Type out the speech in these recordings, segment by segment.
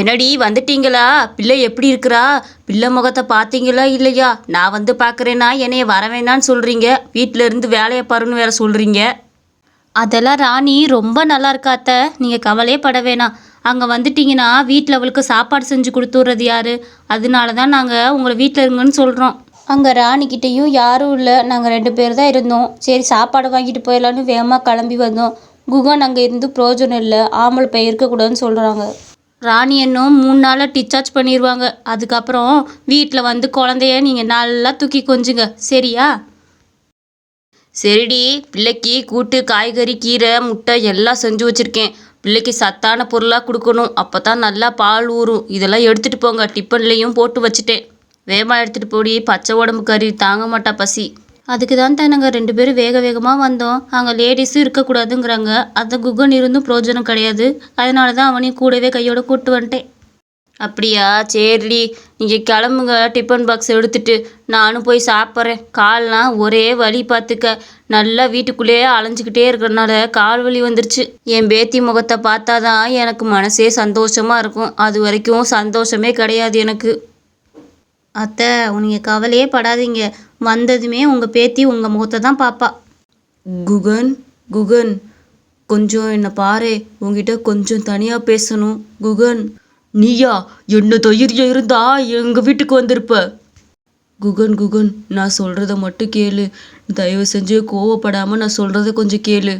என்னடி வந்துட்டீங்களா? பிள்ளை எப்படி இருக்கிறா? பிள்ளை முகத்தை பார்த்தீங்களா இல்லையா? நான் வந்து பார்க்குறேன்னா என்னைய வர வேணான்னு சொல்கிறீங்க வீட்டில் இருந்து வேலையை பாருன்னு வேற சொல்கிறீங்க அதெல்லாம் ராணி ரொம்ப நல்லா இருக்கா அத்தை? நீங்கள் கவலையே பட வேணாம். அங்கே வந்துட்டீங்கன்னா வீட்டில் அவளுக்கு சாப்பாடு செஞ்சு கொடுத்துட்றது யாரு? அதனால தான் நாங்கள் உங்களை வீட்டில் இருங்கன்னு சொல்கிறோம் அங்கே ராணிக்கிட்டேயும் யாரும் இல்லை. நாங்கள் ரெண்டு பேர் தான் இருந்தோம். சரி சாப்பாடு வாங்கிட்டு போயிடலான்னு வேகமாக கிளம்பி வந்தோம். குகன் அங்கே இருந்து பிரயோஜனம் இல்லை. ஆம்பளை பையன் இருக்கக்கூடாதுன்னு சொல்கிறாங்க ராணி என்னும் மூணு நாளில் டிஸ்சார்ஜ் பண்ணிடுவாங்க அதுக்கப்புறம் வீட்டில் வந்து குழந்தைய நீங்கள் நல்லா தூக்கி கொஞ்சுங்க. சரியா? சரிடி. பிள்ளைக்கு கூட்டு காய்கறி கீரை முட்டை எல்லாம் செஞ்சு வச்சுருக்கேன். பிள்ளைக்கு சத்தான பொருளாக கொடுக்கணும். அப்போ தான் நல்லா பால் ஊறும். இதெல்லாம் எடுத்துகிட்டு போங்க. டிஃபன்லேயும் போட்டு வச்சுட்டேன். வேகமாக எடுத்துகிட்டு போடி. பச்சை உடம்பு கறி தாங்க மாட்டா பசி. அதுக்கு தான் தான் நாங்கள் ரெண்டு பேரும் வேக வேகமாக வந்தோம். அங்கே லேடிஸும் இருக்கக்கூடாதுங்கிறாங்க. அந்த குகன் இருந்தும் பிரயோஜனம் கிடையாது. அதனால தான் அவனையும் கூடவே கையோட கூட்டு வந்துட்டேன். அப்படியா? சரிடி. நீங்கள் கிளம்புங்க. டிஃபன் பாக்ஸ் எடுத்துட்டு நானும் போய் சாப்பிட்றேன். கால்லாம் ஒரே வழி பார்த்துக்க. நல்லா வீட்டுக்குள்ளேயே அலைஞ்சிக்கிட்டே இருக்கிறனால கால் வலி வந்துருச்சு. என் பேத்தி முகத்தை பார்த்தா தான் எனக்கு மனசே சந்தோஷமாக இருக்கும். அது வரைக்கும் சந்தோஷமே கிடையாது எனக்கு. அத்தை நீங்கள் கவலையே படாதீங்க. வந்ததுமே உங்கள் பேத்தி உங்கள் முகத்தை தான் பார்ப்பா குகன் குகன் கொஞ்சம் என்னை பாரு. உங்ககிட்ட கொஞ்சம் தனியாக பேசணும். குகன் நீயா? என்ன தைரியம் இருந்தா எங்கள் வீட்டுக்கு வந்திருப்ப? குகன் குகன் நான் சொல்கிறத மட்டும் கேளு. தயவு செஞ்சு கோவப்படாமல் நான் சொல்கிறத கொஞ்சம் கேளு.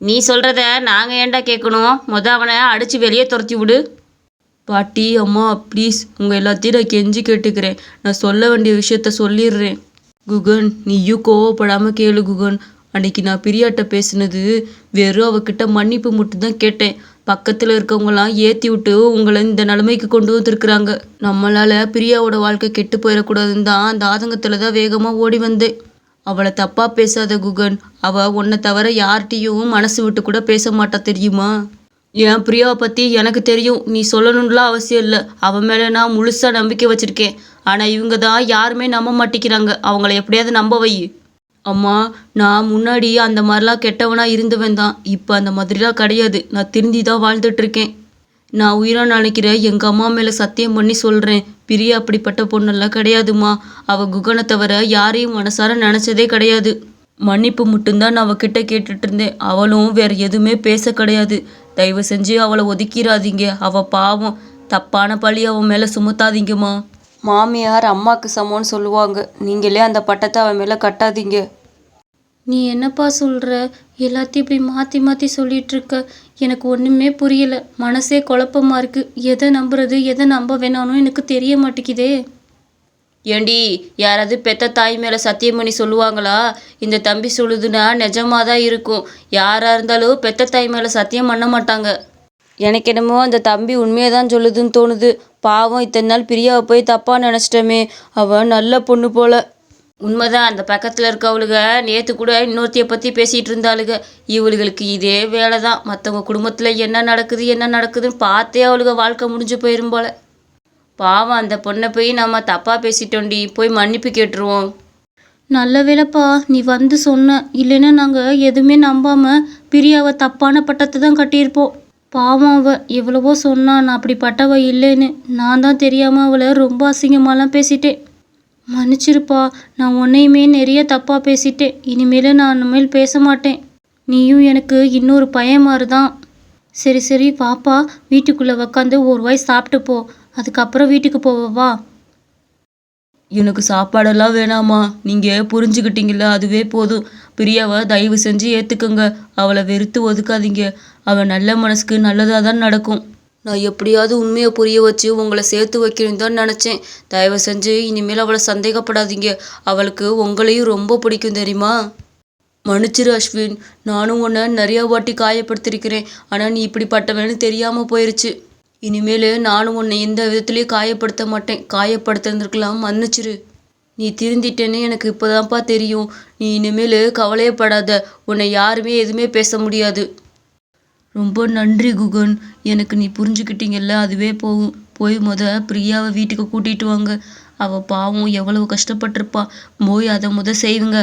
நீ சொல்கிறத நாங்கள் ஏன்டா கேட்கணும் மொத அவனை அடித்து வெளியே துரத்தி விடு. பாட்டி அம்மா ப்ளீஸ் உங்கள் எல்லாத்தையும் நான் கெஞ்சி கேட்டுக்கிறேன். நான் சொல்ல வேண்டிய விஷயத்த சொல்லிடுறேன். குகன் நீயும் கோவப்படாமல் கேளு குகன். அன்னைக்கு நான் பிரியாட்ட பேசினது வெறும் அவகிட்ட மன்னிப்பு மட்டும் தான் கேட்டேன். பக்கத்தில் இருக்கவங்களாம் ஏற்றி விட்டு உங்களை இந்த நிலைமைக்கு கொண்டு வந்துருக்குறாங்க. நம்மளால் பிரியாவோட வாழ்க்கை கெட்டு போயிடக்கூடாதுன்னு தான் அந்த ஆதங்கத்தில் தான் வேகமாக ஓடி வந்தேன். அவளை தப்பாக பேசாத குகன். அவள் உன்னை தவிர யார்கிட்டையும் மனசு விட்டு கூட பேச மாட்டா தெரியுமா? என் பிரியாவை பற்றி எனக்கு தெரியும். நீ சொல்லணும்லாம் அவசியம் இல்லை. அவன் மேலே நான் முழுசாக நம்பிக்கை வச்சுருக்கேன். ஆனால் இவங்க தான் யாருமே நம்ப மாட்டேங்கிறாங்க. அவங்கள எப்படியாவது நம்ப வை. அம்மா நான் முன்னாடி அந்த மாதிரிலாம் கெட்டவனாக இருந்தவன் தான். இப்போ அந்த மாதிரிலாம் கிடையாது. நான் திருந்தி தான் வாழ்ந்துட்டுருக்கேன். நான் உயிராக நினைக்கிற எங்கள் அம்மா மேலே சத்தியம் பண்ணி சொல்கிறேன் பிரியா அப்படிப்பட்ட பொண்ணெல்லாம் கிடையாதும்மா. அவள் குகனை தவிர யாரையும் மனசார நினச்சதே கிடையாது. மன்னிப்பு மட்டும்தான் நான் அவகிட்ட கேட்டுட்டு இருந்தேன். அவளும் வேற எதுவுமே பேச கிடையாது. தயவு செஞ்சு அவளை ஒதுக்கிடாதீங்க அவ பாவம். தப்பான பழி அவன் மேலே சுமத்தாதீங்கம்மா. மாமியார் அம்மாக்கு சமம்னு சொல்லுவாங்க. நீங்களே அந்த பட்டத்தை அவன் மேலே கட்டாதீங்க. நீ என்னப்பா சொல்கிற எல்லாத்தையும் இப்படி மாற்றி மாற்றி சொல்லிட்டு இருக்க எனக்கு ஒன்றுமே புரியல. மனசே குழப்பமா இருக்கு. எதை நம்புறது எதை நம்ப வேணாம்னு எனக்கு தெரிய மாட்டேங்குதே. ஏண்டி யாராவது பெத்த தாய் மேலே சத்தியம் பண்ணி சொல்லுவாங்களா? இந்த தம்பி சொல்லுதுன்னா நிஜமாக தான் இருக்கும். யாராக இருந்தாலும் பெத்த தாய் மேலே சத்தியம் பண்ண மாட்டாங்க. எனக்கு என்னமோ அந்த தம்பி உண்மையை தான் சொல்லுதுன்னு தோணுது. பாவம் இத்தனை நாள் பிரியாவை போய் தப்பாக நினச்சிட்டமே. அவன் நல்ல பொண்ணு போல. உண்மைதான் அந்த பக்கத்தில் இருக்கவளுக நேற்று கூட இன்னொருத்தைய பற்றி பேசிகிட்டு இருந்தாளுக. இவளுகளுக்கு இதே வேலை தான் மற்றவங்க குடும்பத்தில் என்ன நடக்குது என்ன நடக்குதுன்னு பார்த்தே அவளுக வாழ்க்கை முடிஞ்சு போயிரும் போல. பாவம் அந்த பொண்ணை போய் நம்ம தப்பாக பேசிட்டோண்டி போய் மன்னிப்பு கேட்டுருவோம். நல்ல வேலைப்பா நீ வந்து சொன்ன இல்லைன்னா நாங்கள் எதுவுமே நம்பாமல் பிரியாவை தப்பான பட்டத்தை தான் கட்டியிருப்போம். பாவம் அவ எவ்வளவோ சொன்னா நான் அப்படிப்பட்டவ இல்லைன்னு நான் தான் தெரியாமல் அவளை ரொம்ப அசிங்கமாலாம் பேசிட்டேன். மன்னிச்சிருப்பா நான் உன்னையுமே நிறைய தப்பாக பேசிட்டேன். இனிமேல் நான் இனிமேல் பேச மாட்டேன். நீயும் எனக்கு இன்னொரு பையன் மாதிரி தான் சரி சரி பாப்பா வீட்டுக்குள்ளே உக்காந்து ஒரு வாய் சாப்பிட்டு போ. அதுக்கப்புறம் வீட்டுக்கு போவவா எனக்கு சாப்பாடெல்லாம் வேணாமா? நீங்கள் புரிஞ்சுக்கிட்டீங்கள அதுவே போதும். பிரியாவை தயவு செஞ்சு ஏற்றுக்குங்க அவளை வெறுத்து ஒதுக்காதீங்க. அவள் நல்ல மனசுக்கு நல்லதாக தான் நடக்கும். நான் எப்படியாவது உண்மையை புரிய வச்சு உங்களை சேர்த்து வைக்கணும்னு தான் நினச்சேன். தயவு செஞ்சு இனிமேல் அவளை சந்தேகப்படாதீங்க. அவளுக்கு உங்களையும் ரொம்ப பிடிக்கும் தெரியுமா? மன்னிச்சிரு அஸ்வின். நானும் உன்னை நிறையா வாட்டி காயப்படுத்திருக்கிறேன் ஆனால் நீ இப்படிப்பட்டவன்னு தெரியாமல் போயிருச்சு. இனிமேல் நானும் உன்னை எந்த விதத்துலேயும் காயப்படுத்த மாட்டேன். காயப்படுத்திருந்துருக்கலாம் மன்னிச்சிரு. நீ திருந்திட்டேன்னு எனக்கு இப்போதான்ப்பா தெரியும். நீ இனிமேல் கவலையப்படாத. உன்னை யாருமே எதுவுமே பேச முடியாது. ரொம்ப நன்றி குகன். எனக்கு நீ புரிஞ்சுக்கிட்டீங்கல்ல அதுவே போகும். போய் முத பிரியாவை வீட்டுக்கு கூட்டிகிட்டு வாங்க. அவள் பாவம் எவ்வளவு கஷ்டப்பட்டிருப்பா. போய் அதை முத செய்வுங்க